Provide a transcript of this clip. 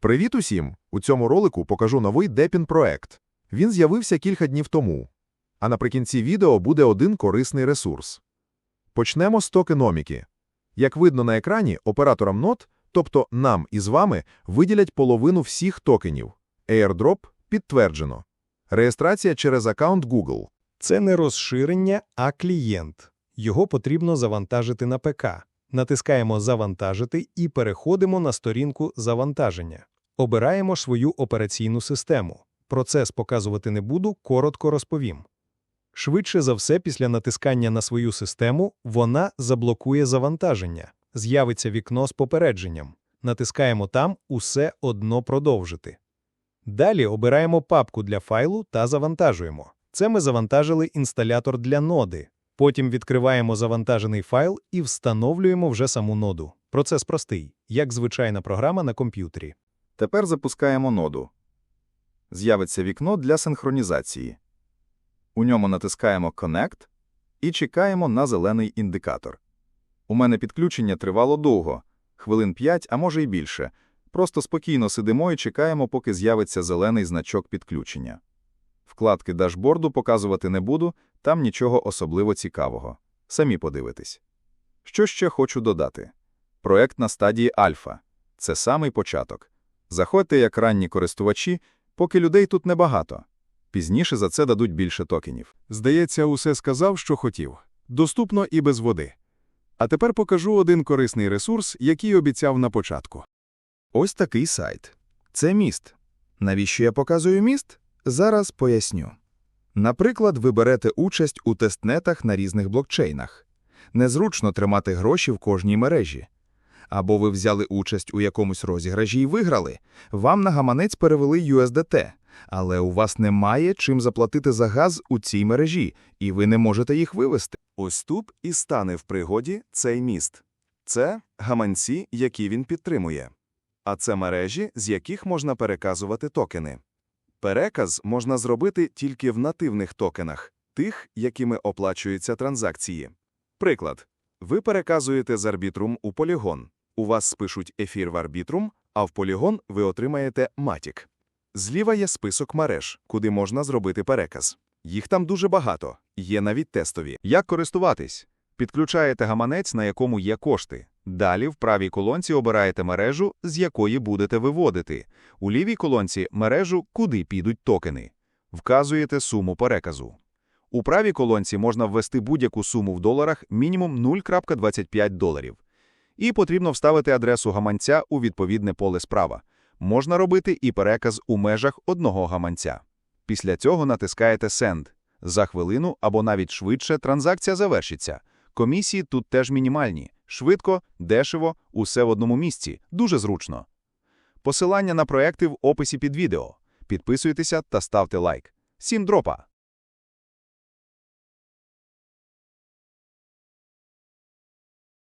Привіт усім! У цьому ролику покажу новий Депін проект. Він з'явився кілька днів тому. А наприкінці відео буде один корисний ресурс. Почнемо з токеноміки. Як видно на екрані, операторам нот, тобто нам із вами, виділять половину всіх токенів. Airdrop підтверджено. Реєстрація через аккаунт Google. Це не розширення, а клієнт. Його потрібно завантажити на ПК. Натискаємо Завантажити і переходимо на сторінку Завантаження. Обираємо свою операційну систему. Процес показувати не буду, коротко розповім. Швидше за все, після натискання на свою систему вона заблокує завантаження. З'явиться вікно з попередженням. Натискаємо там Усе одно продовжити. Далі обираємо папку для файлу та завантажуємо. Це ми завантажили інсталятор для ноди. Потім відкриваємо завантажений файл і встановлюємо вже саму ноду. Процес простий, як звичайна програма на комп'ютері. Тепер запускаємо ноду. З'явиться вікно для синхронізації. У ньому натискаємо Connect і чекаємо на зелений індикатор. У мене підключення тривало довго, хвилин 5, а може й більше. Просто спокійно сидимо і чекаємо, поки з'явиться зелений значок підключення. Вкладки дашборду показувати не буду, там нічого особливо цікавого. Самі подивитесь. Що ще хочу додати? Проект на стадії альфа. Це самий початок. Заходьте як ранні користувачі, поки людей тут небагато. Пізніше за це дадуть більше токенів. Здається, усе сказав, що хотів. Доступно і без води. А тепер покажу один корисний ресурс, який обіцяв на початку. Ось такий сайт. Це міст. Навіщо я показую міст? Зараз поясню. Наприклад, ви берете участь у тестнетах на різних блокчейнах. Незручно тримати гроші в кожній мережі. Або ви взяли участь у якомусь розігражі і виграли. Вам на гаманець перевели USDT, але у вас немає чим заплатити за газ у цій мережі, і ви не можете їх вивести. Ось тут і стане в пригоді цей міст. Це гаманці, які він підтримує. А це мережі, з яких можна переказувати токени. Переказ можна зробити тільки в нативних токенах, тих, якими оплачуються транзакції. Приклад. Ви переказуєте з Arbitrum у Polygon. У вас спишуть ефір в Arbitrum, а в Polygon ви отримаєте Matic. Зліва є список мереж, куди можна зробити переказ. Їх там дуже багато, є навіть тестові. Як користуватись? Підключаєте гаманець, на якому є кошти. Далі в правій колонці обираєте мережу, з якої будете виводити. У лівій колонці мережу, куди підуть токени. Вказуєте суму переказу. У правій колонці можна ввести будь-яку суму в доларах мінімум 0.25 доларів. І потрібно вставити адресу гаманця у відповідне поле справа. Можна робити і переказ у межах одного гаманця. Після цього натискаєте Send. За хвилину або навіть швидше транзакція завершиться. Комісії тут теж мінімальні. Швидко, дешево, усе в одному місці. Дуже зручно. Посилання на проекти в описі під відео. Підписуйтеся та ставте лайк. Всім дропа!